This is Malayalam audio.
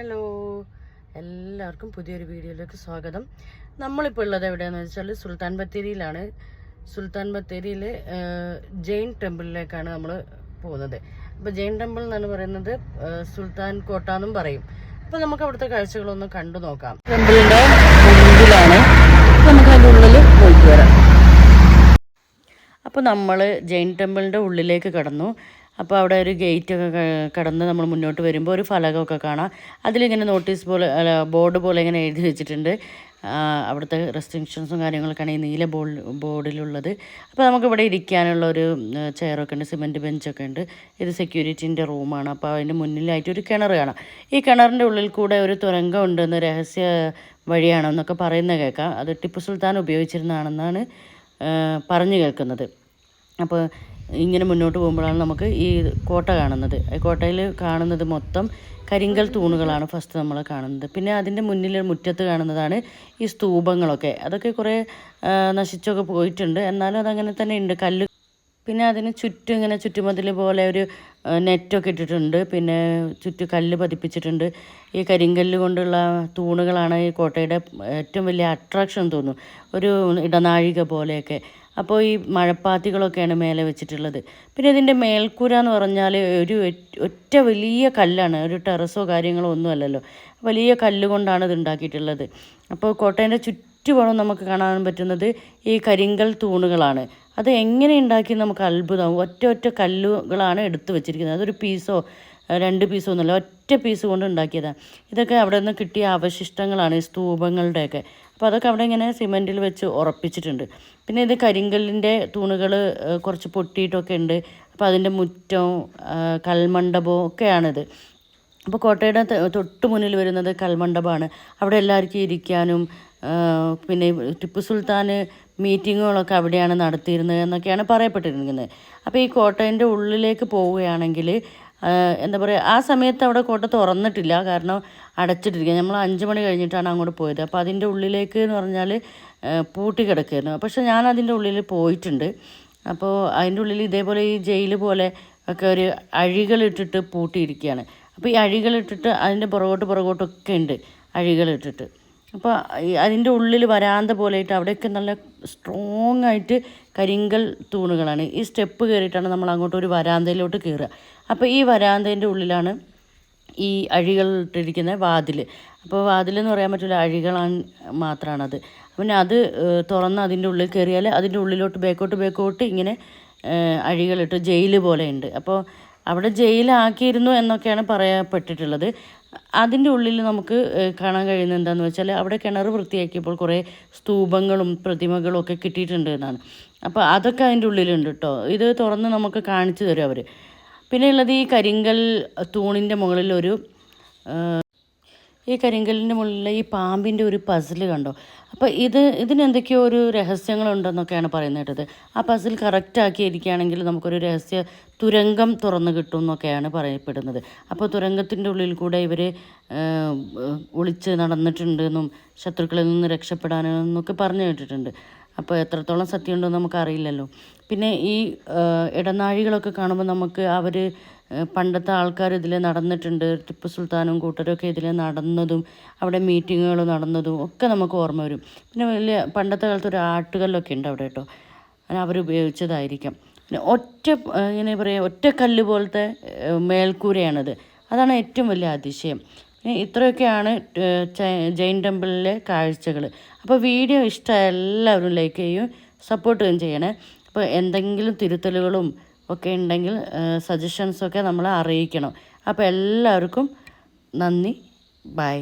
ഹലോ എല്ലാവർക്കും പുതിയൊരു വീഡിയോയിലേക്ക് സ്വാഗതം. നമ്മളിപ്പോൾ ഉള്ളത് എവിടെയാണെന്ന് വെച്ചാൽ സുൽത്താൻ ബത്തേരിയിലാണ്. സുൽത്താൻ ബത്തേരിയിൽ ജെയിൻ ടെമ്പിളിലേക്കാണ് നമ്മൾ പോകുന്നത്. അപ്പോൾ ജെയിൻ ടെമ്പിൾ എന്നാണ് പറയുന്നത് സുൽത്താൻ കോട്ട എന്നും പറയും. അപ്പോൾ നമുക്ക് അവിടുത്തെ കാഴ്ചകളൊന്ന് കണ്ടു നോക്കാം. ടെമ്പിളിന്റെ മുമ്പിലാണ് നമുക്ക് അതിന്റെ ഉള്ളിൽ പോയിട്ട് വരാം. അപ്പോൾ നമ്മൾ ജെയിൻ ടെമ്പിളിന്റെ ഉള്ളിലേക്ക് കടന്നു. അപ്പോൾ അവിടെ ഒരു ഗേറ്റ് ഒക്കെ കടന്ന് നമ്മൾ മുന്നോട്ട് വരുമ്പോൾ ഒരു ഫലകമൊക്കെ കാണാം. അതിലിങ്ങനെ നോട്ടീസ് പോലെ അല്ല ബോർഡ് പോലെ ഇങ്ങനെ എഴുതി വെച്ചിട്ടുണ്ട്. അവിടുത്തെ റെസ്ട്രിക്ഷൻസും കാര്യങ്ങളൊക്കെയാണ് ഈ നീല ബോർഡ് ബോർഡിലുള്ളത്. അപ്പോൾ നമുക്ക് ഇവിടെ ഇരിക്കാനുള്ള ഒരു ചെയറൊക്കെ ഉണ്ട് സിമെന്റ് ബെഞ്ചൊക്കെ ഉണ്ട്. ഇത് സെക്യൂരിറ്റീന്റെ റൂമാണ് അപ്പോൾ അതിന്റെ മുന്നിലായിട്ട് ഒരു കിണർ കാണാം. ഈ കിണറിന്റെ ഉള്ളിൽ കൂടെ ഒരു തുരങ്കം ഉണ്ടെന്ന് രഹസ്യ വഴിയാണെന്നൊക്കെ പറയുന്നത് കേൾക്കാം. അത് ടിപ്പു സുൽത്താൻ ഉപയോഗിച്ചിരുന്നതാണെന്നാണ് പറഞ്ഞു കേൾക്കുന്നത്. അപ്പോൾ ഇങ്ങനെ മുന്നോട്ട് പോകുമ്പോഴാണ് നമുക്ക് ഈ കോട്ട കാണുന്നത്. ഈ കോട്ടയിൽ കാണുന്നത് മൊത്തം കരിങ്കൽ തൂണുകളാണ് ഫസ്റ്റ് നമ്മൾ കാണുന്നത്. പിന്നെ അതിന്റെ മുന്നിൽ മുറ്റത്ത് കാണുന്നതാണ് ഈ സ്തൂപങ്ങളൊക്കെ. അതൊക്കെ കുറേ നശിച്ചൊക്കെ പോയിട്ടുണ്ട്. എന്നാലും അതങ്ങനെ തന്നെ ഉണ്ട്. കല്ല് പിന്നെ അതിന് ചുറ്റും ഇങ്ങനെ ചുറ്റുമതിൽ പോലെ ഒരു നെറ്റൊക്കെ ഇട്ടിട്ടുണ്ട്. പിന്നെ ചുറ്റു കല്ല് പതിപ്പിച്ചിട്ടുണ്ട്. ഈ കരിങ്കല്ല് കൊണ്ടുള്ള തൂണുകളാണ് ഈ കോട്ടയുടെ ഏറ്റവും വലിയ അട്രാക്ഷൻ തോന്നുന്നു. ഒരു ഇടനാഴിക പോലെയൊക്കെ. അപ്പോൾ ഈ മഴപ്പാത്തികളൊക്കെയാണ് മേലെ വെച്ചിട്ടുള്ളത്. പിന്നെ ഇതിന്റെ മേൽക്കൂര എന്ന് പറഞ്ഞാൽ ഒരു ഒറ്റ- വലിയ കല്ലാണ് ഒരു ടെറസോ കാര്യങ്ങളോ ഒന്നും അല്ലല്ലോ. വലിയ കല്ലുകൊണ്ടാണ് ഇത് ഉണ്ടാക്കിയിട്ടുള്ളത്. അപ്പോൾ കോട്ടയന്റെ ചുറ്റുപാടും നമുക്ക് കാണാൻ പറ്റുന്നത് ഈ കരിങ്കൽ തൂണുകളാണ്. അത് എങ്ങനെ ഉണ്ടാക്കി നമുക്ക് അത്ഭുതം ഒറ്റ ഒറ്റ കല്ലുകളാണ് എടുത്തു വെച്ചിരിക്കുന്നത്. അതൊരു പീസോ രണ്ട് പീസൊന്നുമല്ല ഒറ്റ പീസ് കൊണ്ട് ഉണ്ടാക്കിയതാണ് ഇതൊക്കെ അവിടെ നിന്ന് കിട്ടിയ അവശിഷ്ടങ്ങളാണ് ഈ സ്തൂപങ്ങളുടെയൊക്കെ. അപ്പോൾ അതൊക്കെ അവിടെ ഇങ്ങനെ സിമെന്റിൽ വെച്ച് ഉറപ്പിച്ചിട്ടുണ്ട്. പിന്നെ ഇത് കരിങ്കല്ലിന്റെ തൂണുകൾ കുറച്ച് പൊട്ടിയിട്ടൊക്കെ ഉണ്ട്. അപ്പോൾ അതിന്റെ മുറ്റവും കൽമണ്ഡപവും ഒക്കെയാണിത്. അപ്പോൾ കോട്ടയുടെ തൊട്ട് മുന്നിൽ വരുന്നത് കൽമണ്ഡപമാണ്. അവിടെ എല്ലാവർക്കും ഇരിക്കാനും പിന്നെ ടിപ്പു സുൽത്താൻ മീറ്റിങ്ങുകളൊക്കെ അവിടെയാണ് നടത്തിയിരുന്നത് എന്നൊക്കെയാണ് പറയപ്പെട്ടിരിക്കുന്നത്. അപ്പോൾ ഈ കോട്ടേന്റെ ഉള്ളിലേക്ക് പോവുകയാണെങ്കിൽ എന്താ പറയുക ആ സമയത്ത് അവിടെ കോട്ട തുറന്നിട്ടില്ല. കാരണം അടച്ചിട്ടിരിക്കുക. നമ്മൾ അഞ്ച് മണി കഴിഞ്ഞിട്ടാണ് അങ്ങോട്ട് പോയത്. അപ്പോൾ അതിന്റെ ഉള്ളിലേക്ക് എന്ന് പറഞ്ഞാൽ പൂട്ടി കിടക്കുമായിരുന്നു പക്ഷേ ഞാൻ അതിന്റെ ഉള്ളിൽ പോയിട്ടുണ്ട്. അപ്പോൾ അതിന്റെ ഉള്ളിൽ ഇതേപോലെ ഈ ജയിൽ പോലെ ഒക്കെ ഒരു അഴികളിട്ടിട്ട് പൂട്ടിയിരിക്കുകയാണ്. അപ്പോൾ ഈ അഴികളിട്ടിട്ട് അതിന്റെ പുറകോട്ട് പുറകോട്ടൊക്കെ ഉണ്ട് അഴികളിട്ടിട്ട് അപ്പോൾ അതിന്റെ ഉള്ളിൽ വരാന്ത പോലെയിട്ട് അവിടെയൊക്കെ നല്ല സ്ട്രോങ് ആയിട്ട് കരിങ്കൽ തൂണുകളാണ്. ഈ സ്റ്റെപ്പ് കയറിയിട്ടാണ് നമ്മൾ അങ്ങോട്ട് ഒരു വരാന്തയിലോട്ട് കയറുക അപ്പോൾ ഈ വരാന്തേന്റെ ഉള്ളിലാണ് ഈ അഴികൾ ഇട്ടിരിക്കുന്ന വാതിൽ അപ്പോൾ വാതിൽ എന്ന് പറയാൻ പറ്റില്ല അഴികളാണ് മാത്രമാണത് പിന്നെ അത് തുറന്ന് അതിന്റെ ഉള്ളിൽ കയറിയാൽ അതിന്റെ ഉള്ളിലോട്ട് ബേക്കോട്ട് ബേക്കോട്ട് ഇങ്ങനെ അഴികളിട്ട് ജയിൽ പോലെ ഉണ്ട്. അപ്പോൾ അവിടെ ജയിലാക്കിയിരുന്നു എന്നൊക്കെയാണ് പറയപ്പെട്ടിട്ടുള്ളത്. അതിന്റെ ഉള്ളിൽ നമുക്ക് കാണാൻ കഴിയുന്നത് എന്താണെന്ന് വെച്ചാൽ അവിടെ കിണർ വൃത്തിയാക്കിയപ്പോൾ കുറേ സ്തൂപങ്ങളും പ്രതിമകളും ഒക്കെ കിട്ടിയിട്ടുണ്ട് എന്നാണ്. അപ്പോൾ അതൊക്കെ അതിന്റെ ഉള്ളിലുണ്ട് കേട്ടോ. ഇത് തുറന്ന് നമുക്ക് കാണിച്ചു തരും അവർ പിന്നെ ഉള്ളത് ഈ കരിങ്കൽ തൂണിന്റെ മുകളിൽ ഒരു ഈ കരിങ്കല്ലിന്റെ മുകളിൽ ഈ പാമ്പിന്റെ ഒരു പസിൽ കണ്ടോ? അപ്പോൾ ഇത് ഇതിനെന്തൊക്കെയോ ഒരു രഹസ്യങ്ങളുണ്ടെന്നൊക്കെയാണ് പറയുന്നത് കേട്ടത്. ആ പസിൽ കറക്റ്റാക്കിയിരിക്കുകയാണെങ്കിൽ നമുക്കൊരു രഹസ്യ തുരങ്കം തുറന്നു കിട്ടും എന്നൊക്കെയാണ് പറയപ്പെടുന്നത്. അപ്പോൾ തുരങ്കത്തിന്റെ ഉള്ളിൽ കൂടെ ഇവർ ഒളിച്ച് നടന്നിട്ടുണ്ടെന്നും ശത്രുക്കളിൽ നിന്ന് രക്ഷപ്പെടാനെന്നൊക്കെ പറഞ്ഞു കേട്ടിട്ടുണ്ട്. അപ്പോൾ എത്രത്തോളം സത്യമുണ്ടോ നമുക്കറിയില്ലല്ലോ. പിന്നെ ഈ ഇടനാഴികളൊക്കെ കാണുമ്പോൾ നമുക്ക് അവർ പണ്ടത്തെ ആൾക്കാർ ഇതിൽ നടന്നിട്ടുണ്ട്. ടിപ്പു സുൽത്താനും കൂട്ടരൊക്കെ ഇതിൽ നടന്നതും അവിടെ മീറ്റിങ്ങുകൾ നടന്നതും ഒക്കെ നമുക്ക് ഓർമ്മ വരും. പിന്നെ വലിയ പണ്ടത്തെ കാലത്ത് ഒരു ആട്ടുകല്ലൊക്കെ ഉണ്ട് അവിടെ കേട്ടോ. അവർ ഉപയോഗിച്ചതായിരിക്കാം. പിന്നെ ഒറ്റ ഇങ്ങനെ പറയുക ഒറ്റക്കല്ല് കല്ല് പോലത്തെ മേൽക്കൂരയാണത്. അതാണ് ഏറ്റവും വലിയ അതിശയം. ഇത്രയൊക്കെയാണ് ജെയിൻ ടെമ്പിളിലെ കാഴ്ചകൾ അപ്പോൾ വീഡിയോ ഇഷ്ടമായ എല്ലാവരും ലൈക്ക് ചെയ്യും സപ്പോർട്ട് ചെയ്യുകയും ചെയ്യണേ. അപ്പോൾ എന്തെങ്കിലും തിരുത്തലുകളും ഒക്കെ ഉണ്ടെങ്കിൽ സജഷൻസൊക്കെ നമ്മളെ അറിയിക്കണം. അപ്പോൾ എല്ലാവർക്കും നന്ദി. ബൈ